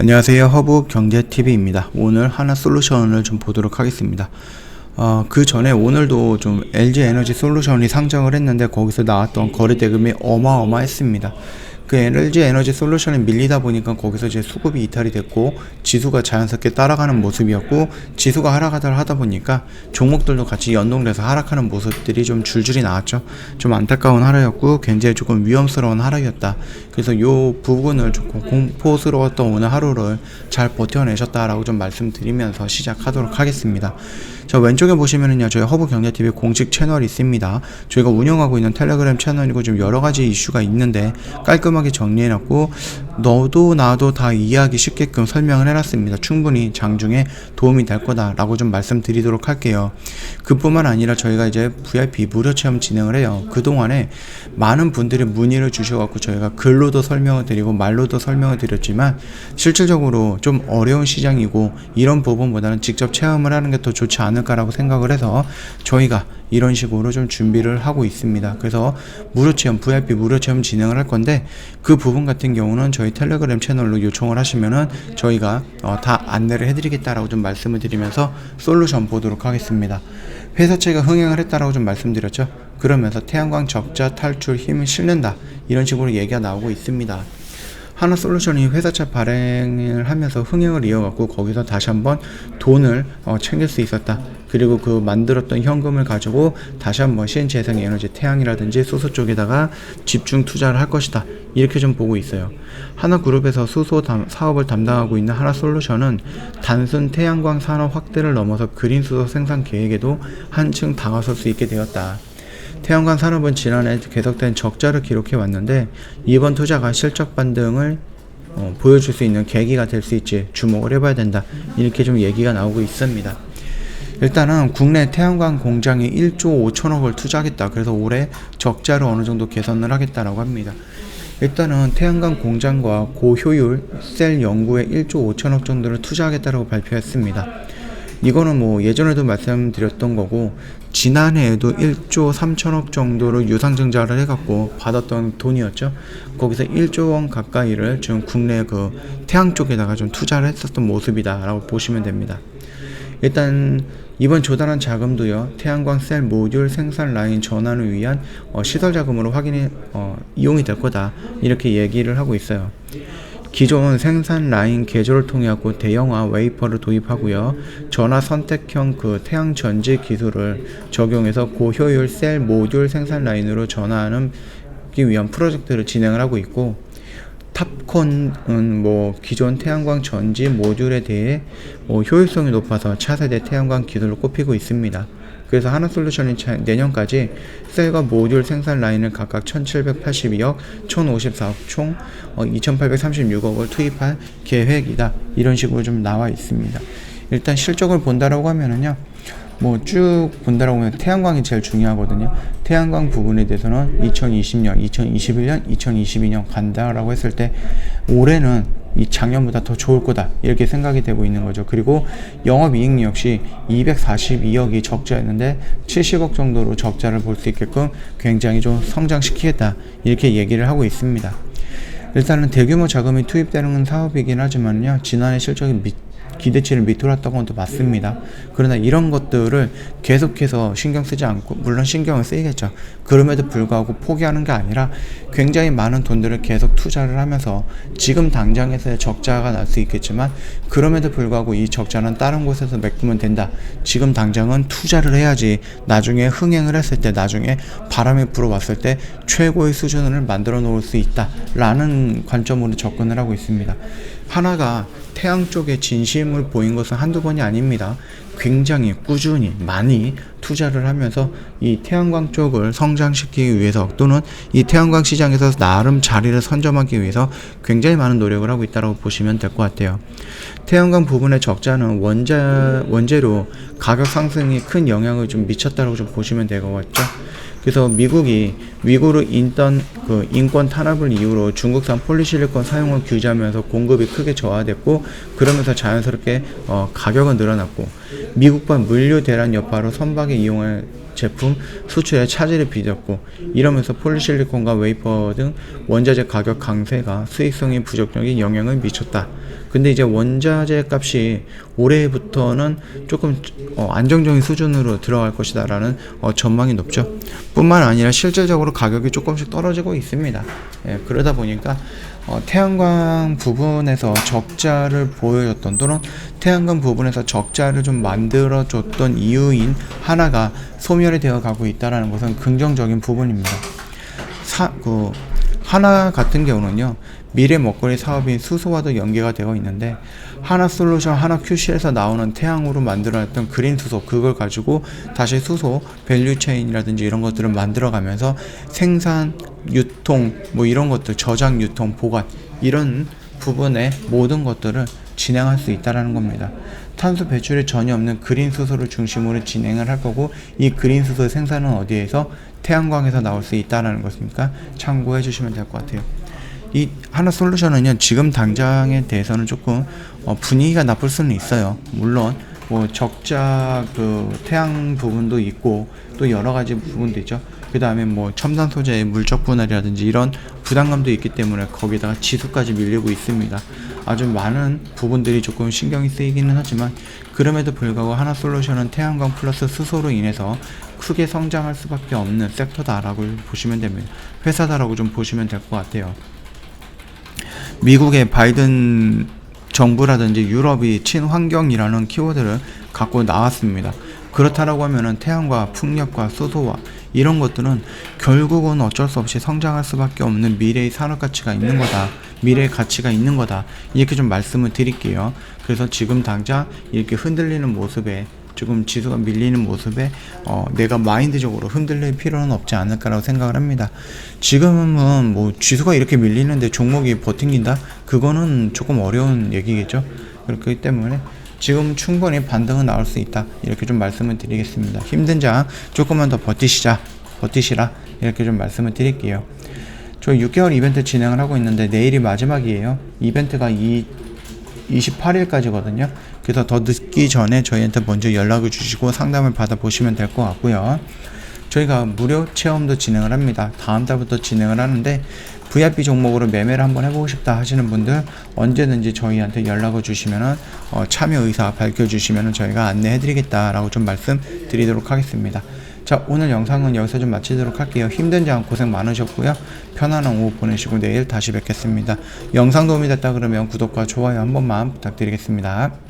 안녕하세요. 허브 경제 TV입니다. 오늘 하나 솔루션을 좀 보도록 하겠습니다. 어, 그 전에 오늘도 좀 LG 에너지 솔루션이 상장을 했는데 거기서 나왔던 거래 대금이 어마어마했습니다. 그 LG 에너지 솔루션이 밀리다 보니까 거기서 이제 수급이 이탈이 됐고 지수가 자연스럽게 따라가는 모습이었고 지수가 하락하다 하다 보니까 종목들도 같이 연동돼서 하락하는 모습들이 좀 줄줄이 나왔죠. 좀 안타까운 하루였고 굉장히 조금 위험스러운 하루였다. 그래서 요 부분을 조금 공포스러웠던 오늘 하루를 잘 버텨내셨다라고 좀 말씀드리면서 시작하도록 하겠습니다. 자 왼쪽에 보시면은요 저희 허브 경제TV 공식 채널이 있습니다. 저희가 운영하고 있는 텔레그램 채널이고 좀 여러 가지 이슈가 있는데 깔끔하게 정리해놨고 너도 나도 다 이해하기 쉽게끔 설명을 해놨습니다. 충분히 장중에 도움이 될 거다 라고 좀 말씀드리도록 할게요. 그뿐만 아니라 저희가 이제 VIP 무료 체험 진행을 해요. 그 동안에 많은 분들이 문의를 주셔갖고 저희가 글로도 설명을 드리고 말로도 설명을 드렸지만 실질적으로 좀 어려운 시장이고 이런 부분보다는 직접 체험을 하는 게 더 좋지 않 을까라고 생각을 해서 저희가 이런 식으로 좀 준비를 하고 있습니다. 그래서 무료 체험, VIP 무료 체험 진행을 할 건데 그 부분 같은 경우는 저희 텔레그램 채널로 요청을 하시면은 저희가 어, 다 안내를 해드리겠다라고 좀 말씀을 드리면서 솔루션 보도록 하겠습니다. 회사채가 흥행을 했다라고 좀 말씀드렸죠. 그러면서 태양광 적자 탈출 힘을 실는다 이런 식으로 얘기가 나오고 있습니다. 하나 솔루션이 회사차 발행을 하면서 흥행을 이어갔고 거기서 다시 한번 돈을 어, 챙길 수 있었다. 그리고 그 만들었던 현금을 가지고 다시 한번 신재생 에너지 태양이라든지 수소 쪽에다가 집중 투자를 할 것이다. 이렇게 좀 보고 있어요. 하나그룹에서 수소 담, 사업을 담당하고 있는 하나솔루션은 단순 태양광 산업 확대를 넘어서 그린 수소 생산 계획에도 한층 다가설 수 있게 되었다. 태양광 산업은 지난해 계속된 적자를 기록해 왔는데 이번 투자가 실적 반등을 어, 보여줄 수 있는 계기가 될 수 있지 주목을 해봐야 된다 이렇게 좀 얘기가 나오고 있습니다. 일단은 국내 태양광 공장에 1조 5천억을 투자하겠다. 그래서 올해 적자를 어느 정도 개선을 하겠다라고 합니다. 일단은 태양광 공장과 고효율 셀 연구에 1조 5천억 정도를 투자하겠다라고 발표했습니다. 이거는 뭐 예전에도 말씀드렸던 거고 지난해에도 1조 3천억 정도로 유상증자를 해갖고 받았던 돈이었죠. 거기서 1조 원 가까이를 지금 국내 그 태양 쪽에다가 좀 투자를 했었던 모습이다라고 보시면 됩니다. 일단 이번 조달한 자금도요 태양광 셀 모듈 생산 라인 전환을 위한 어, 시설 자금으로 확인이 어, 이용이 될 거다 이렇게 얘기를 하고 있어요. 기존 생산 라인 개조를 통해 갖고 대형화 웨이퍼를 도입하고요. 전화 선택형 그 태양 전지 기술을 적용해서 고효율 셀 모듈 생산 라인으로 전환하는 위한 프로젝트를 진행을 하고 있고 탑콘은 뭐 기존 태양광 전지 모듈에 대해 뭐 효율성이 높아서 차세대 태양광 기술로 꼽히고 있습니다. 그래서 하나솔루션이 내년까지 셀과 모듈 생산 라인을 각각 1782억, 1054억 총 2836억을 어, 투입할 계획이다. 이런 식으로 좀 나와 있습니다. 일단 실적을 본다라고 하면은요. 뭐 쭉 본다라고 하면 태양광이 제일 중요하거든요. 태양광 부분에 대해서는 2020년, 2021년, 2022년 간다라고 했을 때 올해는 이 작년보다 더 좋을 거다 이렇게 생각이 되고 있는 거죠. 그리고 영업이익 역시 242억이 적자였는데 70억 정도로 적자를 볼 수 있게끔 굉장히 좀 성장시키겠다 이렇게 얘기를 하고 있습니다. 일단은 대규모 자금이 투입되는 사업이긴 하지만요 지난해 실적이 미, 기대치를 밑돌았던 것도 맞습니다. 그러나 이런 것들을 계속해서 신경 쓰지 않고 물론 신경을 쓰이겠죠. 그럼에도 불구하고 포기하는 게 아니라 굉장히 많은 돈들을 계속 투자를 하면서 지금 당장에서의 적자가 날 수 있겠지만 그럼에도 불구하고 이 적자는 다른 곳에서 메꾸면 된다. 지금 당장은 투자를 해야지 나중에 흥행을 했을 때 나중에 바람이 불어왔을 때 최고의 수준을 만들어 놓을 수 있다 라는 관점으로 접근을 하고 있습니다. 하나가 태양 쪽에 진심을 보인 것은 한두 번이 아닙니다. 굉장히 꾸준히 많이 투자를 하면서 이 태양광 쪽을 성장시키기 위해서 또는 이 태양광 시장에서 나름 자리를 선점하기 위해서 굉장히 많은 노력을 하고 있다고 보시면 될 것 같아요. 태양광 부분의 적자는 원재 원재료 가격 상승이 큰 영향을 좀 미쳤다고 좀 보시면 될 것 같죠. 그래서 미국이 위구르 인던 그 인권 탄압을 이유로 중국산 폴리실리콘 사용을 규제하면서 공급이 크게 저하됐고 그러면서 자연스럽게 어, 가격은 늘어났고 미국과 물류 대란 여파로 선박의 이용을 제품 수출에 차질을 빚었고 이러면서 폴리실리콘과 웨이퍼 등 원자재 가격 강세가 수익성에 부정적인 영향을 미쳤다. 근데 이제 원자재 값이 올해부터는 조금 어, 안정적인 수준으로 들어갈 것이다라는 어, 전망이 높죠. 뿐만 아니라 실질적으로 가격이 조금씩 떨어지고 있습니다. 예, 그러다 보니까 어, 태양광 부분에서 적자를 보여줬던 또는 태양광 부분에서 적자를 좀 만들어줬던 이유인 하나가 소멸이 되어 가고 있다는 것은 긍정적인 부분입니다. 사, 그, 하나 같은 경우는요, 미래 먹거리 사업인 수소와도 연계가 되어 있는데, 하나 솔루션, 하나 QC에서 나오는 태양으로 만들어냈던 그린 수소, 그걸 가지고 다시 수소, 밸류 체인이라든지 이런 것들을 만들어가면서 생산, 유통, 뭐 이런 것들, 저장, 유통, 보관, 이런 부분의 모든 것들을 진행할 수 있다라는 겁니다. 탄소 배출이 전혀 없는 그린 수소를 중심으로 진행을 할 거고 이 그린 수소 생산은 어디에서 태양광에서 나올 수 있다라는 것이니까 참고해 주시면 될 것 같아요. 이 하나 솔루션은요 지금 당장에 대해서는 조금 어, 분위기가 나쁠 수는 있어요. 물론 뭐 적자 그 태양 부분도 있고 또 여러 가지 부분도 있죠. 그 다음에 뭐 첨단 소재의 물적 분할이라든지 이런 부담감도 있기 때문에 거기다가 지수까지 밀리고 있습니다. 아주 많은 부분들이 조금 신경이 쓰이기는 하지만 그럼에도 불구하고 하나 솔루션은 태양광 플러스 수소로 인해서 크게 성장할 수밖에 없는 섹터다라고 보시면 됩니다. 회사다라고 좀 보시면 될 것 같아요. 미국의 바이든 정부라든지 유럽이 친환경이라는 키워드를 갖고 나왔습니다. 그렇다라고 하면은 태양과 풍력과 수소와 이런 것들은 결국은 어쩔 수 없이 성장할 수밖에 없는 미래의 산업 가치가 있는 거다. 미래의 가치가 있는 거다. 이렇게 좀 말씀을 드릴게요. 그래서 지금 당장 이렇게 흔들리는 모습에 조금 지수가 밀리는 모습에 어, 내가 마인드적으로 흔들릴 필요는 없지 않을까라고 생각을 합니다. 지금은 뭐 지수가 이렇게 밀리는데 종목이 버팅긴다? 그거는 조금 어려운 얘기겠죠. 그렇기 때문에 지금 충분히 반등은 나올 수 있다. 이렇게 좀 말씀을 드리겠습니다. 힘든 장 조금만 더 버티시자. 버티시라. 이렇게 좀 말씀을 드릴게요. 저 6개월 이벤트 진행을 하고 있는데 내일이 마지막이에요. 이벤트가 이 28일까지거든요. 그래서 더 늦기 전에 저희한테 먼저 연락을 주시고 상담을 받아보시면 될 것 같고요. 저희가 무료 체험도 진행을 합니다. 다음 달부터 진행을 하는데 VIP 종목으로 매매를 한번 해보고 싶다 하시는 분들 언제든지 저희한테 연락을 주시면은 어, 참여 의사 밝혀주시면은 저희가 안내해드리겠다라고 좀 말씀드리도록 하겠습니다. 자 오늘 영상은 여기서 좀 마치도록 할게요. 힘든 장 고생 많으셨고요. 편안한 오후 보내시고 내일 다시 뵙겠습니다. 영상 도움이 됐다 그러면 구독과 좋아요 한 번만 부탁드리겠습니다.